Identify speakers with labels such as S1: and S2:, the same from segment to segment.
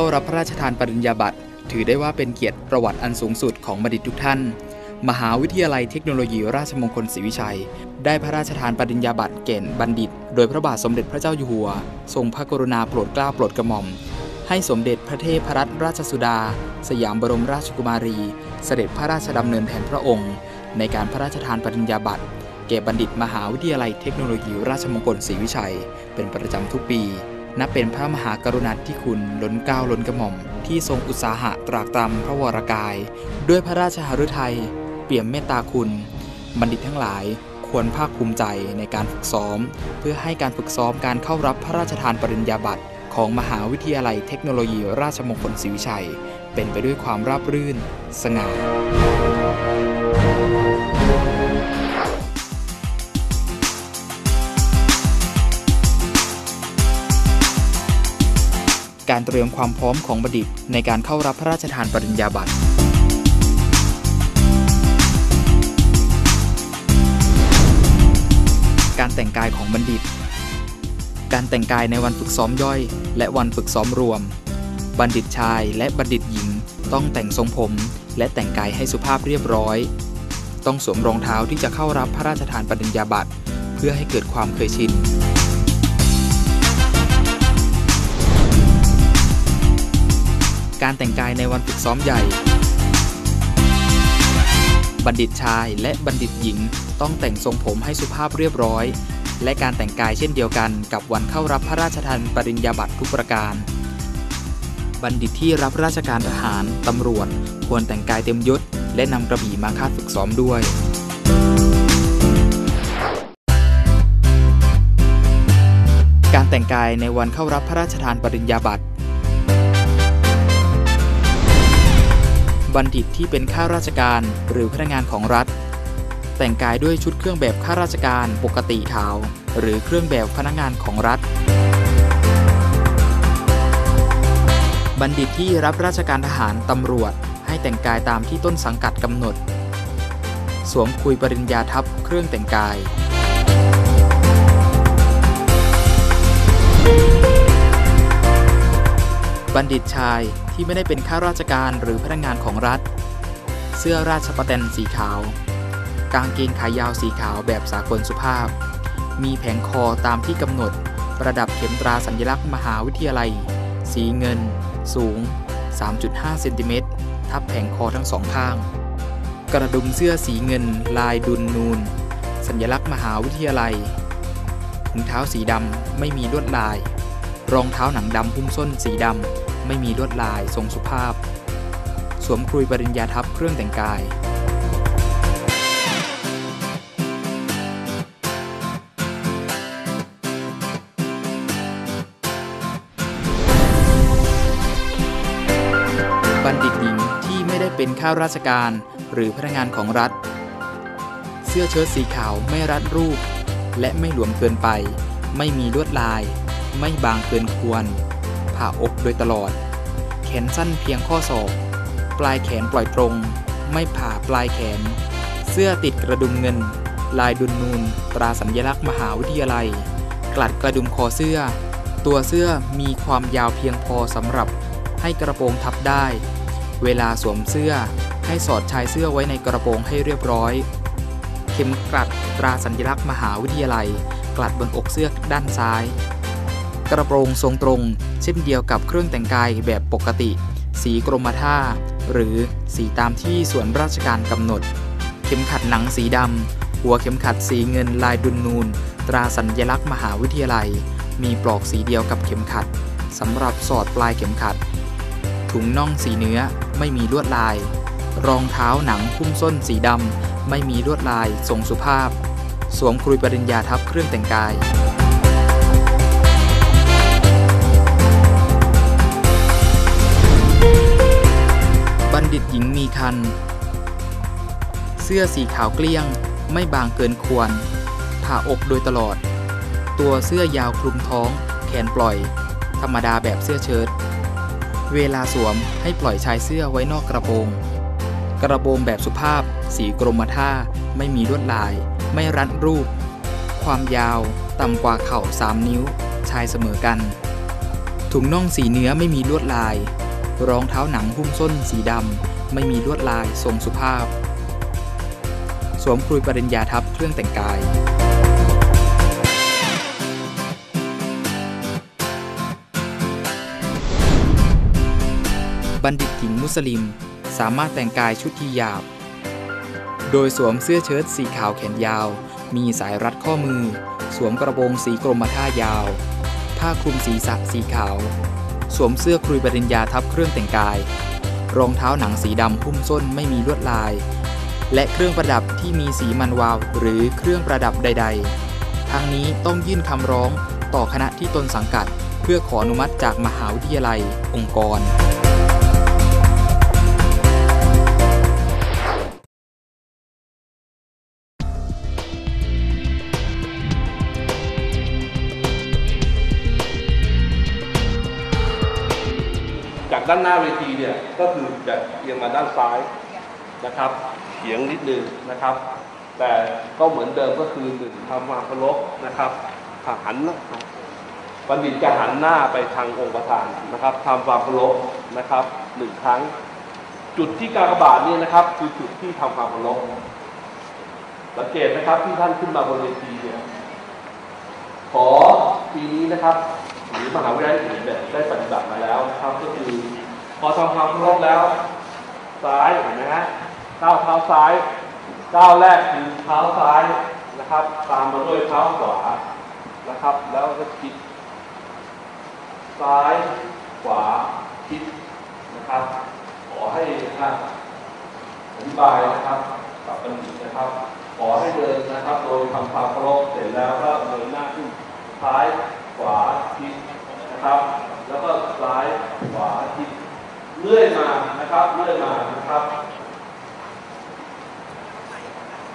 S1: ข้ารับพระราชทานปริญญาบัตรถือได้ว่าเป็นเกียรติประวัติอันสูงสุดของบัณฑิตทุกท่าน มหาวิทยาลัยเทคโนโลยีราชมงคลศรีวิชัย ได้พระราชทานปริญญาบัตรเก่นบัณฑิต โดยพระบาทสมเด็จพระเจ้าอยู่หัว ทรงพระกรุณาโปรดเกล้าโปรดกระหม่อม ให้สมเด็จพระเทพรัตนราชสุดา สยามบรมราชกุมารี เสด็จพระราชดำเนินแทนพระองค์ ในการพระราชทานปริญญาบัตรแก่บัณฑิตมหาวิทยาลัยเทคโนโลยีราชมงคลศรีวิชัย เป็นประจำทุกปี นับเป็นพระมหากรุณาธิคุณล้นเกล้าล้นกระหม่อม ที่ทรงอุตสาหะตรากตรำพระวรกาย ด้วยพระราชหฤทัยเปี่ยมเมตตาคุณ บัณฑิตทั้งหลายควรภาคภูมิใจในการฝึกซ้อม เพื่อให้การฝึกซ้อมการเข้ารับพระราชทานปริญญาบัตรของมหาวิทยาลัยเทคโนโลยีราชมงคลศรีวิชัย เป็นไปด้วยความราบรื่น สง่า การเตรียมความพร้อมของบัณฑิต ในการเข้ารับพระราชทานปริญญาบัตรการแต่งกายของบัณฑิต การแต่งกายในวันฝึกซ้อมย่อย และวันฝึกซ้อมรวม บัณฑิตชายและบัณฑิตหญิง ต้องแต่งทรงผม และแต่งกายให้สุภาพเรียบร้อย ต้องสวมรองเท้าที่จะเข้ารับพระราชทานปริญญาบัตรเพื่อให้เกิดความเคยชิน การแต่งกายในวันฝึกซ้อมใหญ่ บัณฑิตชายและบัณฑิตหญิงต้องแต่งทรงผมให้สุภาพเรียบร้อย และการแต่งกายเช่นเดียวกันกับวันเข้ารับพระราชทานปริญญาบัตรทุกประการ บัณฑิตที่รับราชการทหารตำรวจ ควรแต่งกายเต็มยศ และนำกระบี่มาคาดฝึกซ้อมด้วยการแต่งกายในวันเข้ารับพระราชทานปริญญาบัตร บัณฑิตที่เป็นข้าราชการหรือพนักงานของรัฐ แต่งกายด้วยชุดเครื่องแบบข้าราชการปกติขาว หรือเครื่องแบบพนักงานของรัฐ บัณฑิตที่รับราชการทหารตำรวจให้แต่งกายตามที่ต้นสังกัดกำหนด สวมคุยปริญญาทับเครื่องแต่งกาย บัณฑิตชายที่ไม่ได้เป็นข้าราชการหรือพนักงานของรัฐ เสื้อราชประแตนสีขาว กางเกงขายาวสีขาวแบบสากลสุภาพ มีแผงคอตามที่กำหนด ประดับเข็มตราสัญลักษณ์มหาวิทยาลัย สีเงิน สูง 3.5 เซนติเมตร ทับแผงคอทั้งสองข้าง กระดุมเสื้อสีเงิน ลายดุลนูน สัญลักษณ์มหาวิทยาลัยถุงเท้าสีดำไม่มีลวดลาย รองเท้าหนังดำหุ้มส้นสีดำ ไม่มีลวดลายทรงสุภาพ สวมครุยปริญญาทับเครื่องแต่งกาย บัณฑิตหญิงที่ไม่ได้เป็นข้าราชการหรือพนักงานของรัฐ เสื้อเชิ้ตสีขาวไม่รัดรูป และไม่หลวมเกินไป ไม่มีลวดลาย ไม่บางเกินควร ผ่าอกโดยตลอด แขนสั้นเพียงข้อศอก ปลายแขนปล่อยตรง ไม่ผ่าปลายแขน เสื้อติดกระดุมเงิน ลายดุลนูน ตราสัญลักษณ์มหาวิทยาลัย กลัดกระดุมคอเสื้อ ตัวเสื้อมีความยาวเพียงพอสำหรับให้กระโปรงทับได้ เวลาสวมเสื้อให้สอดชายเสื้อไว้ในกระโปรงให้เรียบร้อย เข็มกลัดตราสัญลักษณ์มหาวิทยาลัย กลัดบนอกเสื้อด้านซ้าย กระโปรงทรงตรง เช่นเดียวกับเครื่องแต่งกายแบบปกติ สีกรมท่า หรือสีตามที่ส่วนราชการกำหนด เข็มขัดหนังสีดำ หัวเข็มขัดสีเงินลายดุลนูน ตราสัญลักษณ์มหาวิทยาลัย มีปลอกสีเดียวกับเข็มขัดสำหรับสอดปลายเข็มขัด ถุงน่องสีเนื้อไม่มีลวดลาย รองเท้าหนังหุ้มส้นสีดำไม่มีลวดลายทรงสุภาพ สวมครุยปริญญาทับเครื่องแต่งกาย บัณฑิตหญิงมีคัน เสื้อสีขาวเกลี้ยง ไม่บางเกินควร ผ่าอกโดยตลอด ตัวเสื้อยาวคลุมท้อง แขนปล่อย ธรรมดาแบบเสื้อเชิ้ต เวลาสวมให้ปล่อยชายเสื้อไว้นอกกระโปรง กระโปรงแบบสุภาพ สีกรมท่า ไม่มีลวดลาย ไม่รัดรูป ความยาวต่ำกว่าเข่า 3 นิ้ว ชายเสมอกัน ถุงน่องสีเนื้อไม่มีลวดลาย รองเท้าหนังหุ้มส้นสีดำ ไม่มีลวดลายทรงสุภาพ สวมคลุยปริญญาทับเครื่องแต่งกาย บัณฑิตหญิงมุสลิมสามารถแต่งกายชุดที่หยาบ โดยสวมเสื้อเชิ้ตสีขาวแขนยาว มีสายรัดข้อมือ สวมกระโปรงสีกรมท่ายาว ผ้าคลุมศีรษะสีขาว สวมเสื้อครุยปริญญาทับเครื่องแต่งกาย รองเท้าหนังสีดำหุ้มส้นไม่มีลวดลาย และเครื่องประดับที่มีสีมันวาว หรือเครื่องประดับใด ๆทางนี้ต้องยื่นคำร้องต่อคณะที่ตนสังกัด เพื่อขออนุมัติจากมหาวิทยาลัย องค์กร
S2: ด้านหน้าเวทีเนี่ยก็คือจะเอียงมาด้านซ้ายนะครับเฉียงนิดนึงนะครับ แต่ก็เหมือนเดิมก็คือหนึ่งทำความเคารพนะครับหันบัณฑิตจะหันหน้าไปทางองค์ประธานนะครับทำความเคารพนะครับหนึ่งครั้ง จุดที่กากบาทนี่นะครับ คือจุดที่ทำความเคารพสังเกตนะครับที่ท่านขึ้นมาบนเวทีเนี่ยขอปีนี้นะครับ หรือมหาวิทยาลัยอื่นเนี่ยได้ปฏิบัติมาแล้วนะครับก็คือพอทำความเคารพแล้ว ซ้ายเห็นไหมฮะก้าวเท้าซ้ายก้าวแรกคือเท้าซ้ายนะครับ ตามมาด้วยเท้าขวานะครับ แล้วก็คิด ซ้ายขวาคิดนะครับ ขอให้ท่านอธิบายนะครับกับบัณฑิตนะครับ ขอให้เดินนะครับ โดยทำความเคารพเสร็จแล้วก็เดินหน้าขึ้นซ้าย ขวาทิศนะครับ แล้วก็ซ้ายขวาทิศเลื่อยมานะครับเลื่อยมานะครับ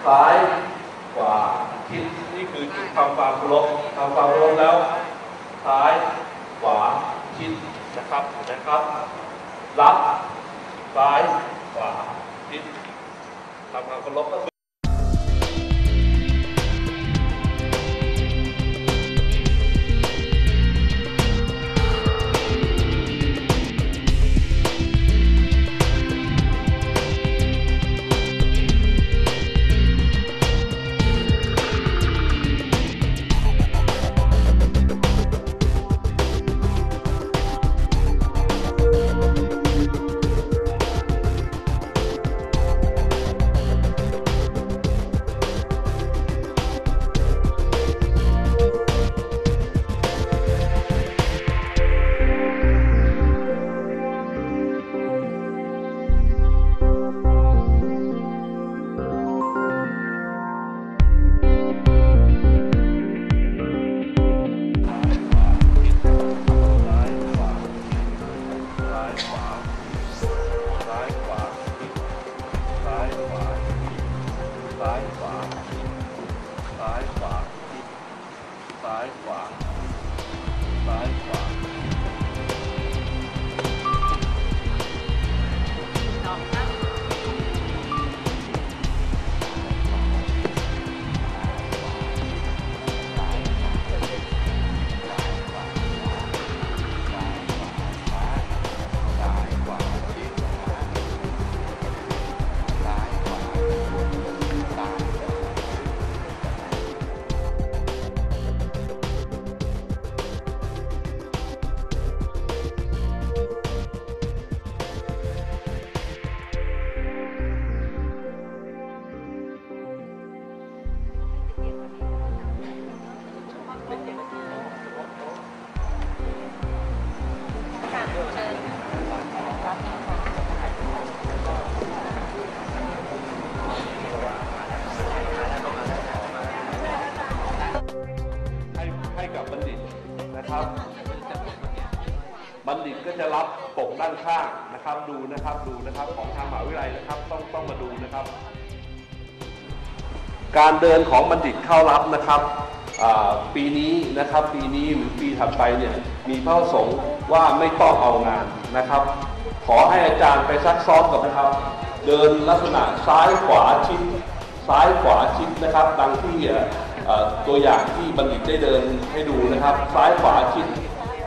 S2: ซ้ายขวาทิศนี่คือจุดทำความเคารพทำความเคารพแล้วซ้ายขวาทิศนะครับนะครับรับซ้ายขวาทิศทำความเคารพก็คือ ก็จะรับปกด้านข้างนะครับ ดูนะครับดูนะครับของทางมหาวิทยาลัยนะครับ ต้องต้องมาดูนะครับ การเดินของบัณฑิตเข้ารับนะครับปีนี้นะครับปีนี้หรือปีถัดไปเนี่ยมีพระประสงค์ว่าไม่ต้องเอางานนะครับ ขอให้อาจารย์ไปซักซ้อมกับนะครับ เดินลักษณะซ้ายขวาชิดซ้ายขวาชิดนะครับดังที่ตัวอย่างที่บัณฑิตได้เดินให้ดูนะครับ ซ้ายขวาชิด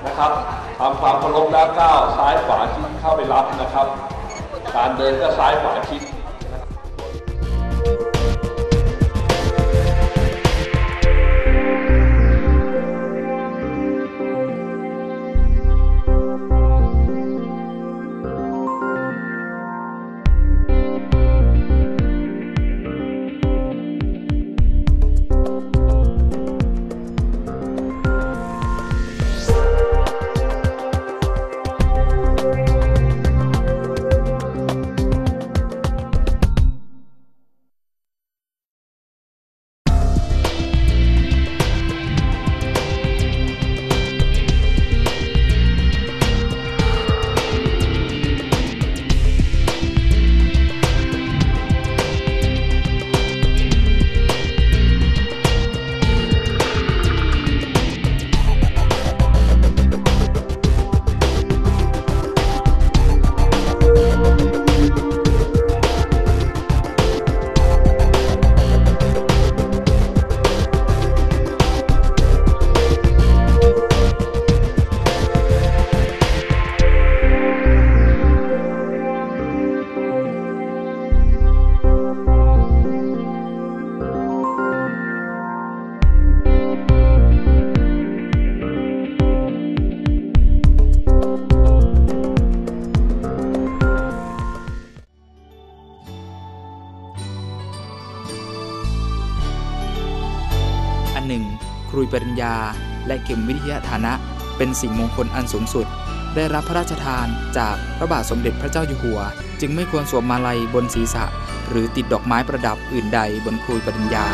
S2: นะครับ ทำความเคารพแล้วก้าวซ้ายขวาชิดเข้าไปรับนะครับ การเดินก็ซ้ายขวาชิด
S1: ปริญญา และเข็มวิทยาฐานะ เป็นสิ่งมงคลอันสูงสุด ได้รับพระราชทานจากพระบาทสมเด็จพระเจ้าอยู่หัว จึงไม่ควรสวมมาลัยบนศีรษะ หรือติดดอกไม้ประดับอื่นใดบนครูปริญญา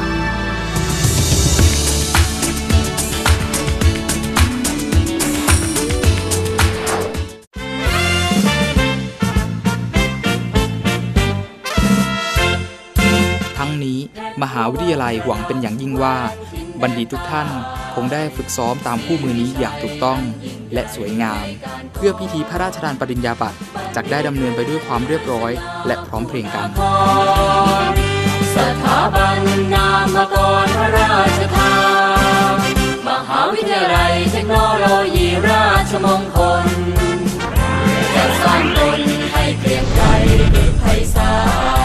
S1: ทั้งนี้มหาวิทยาลัยหวังเป็นอย่างยิ่งว่า บัณฑิตทุกท่านคงได้ฝึกซ้อมตามคู่มือนี้อย่างถูกต้อง และสวยงาม เพื่อพิธีพระราชทานปริญญาบัตรจักได้ดำเนินไปด้วยความเรียบร้อย และพร้อมเพรียงกัน
S3: สถาบันนามกรพระราชทานมหาวิทยาลัยเทคโนโลยีราชมงคลจะสร้างตนให้เกรียงไกรเกิดไพศาล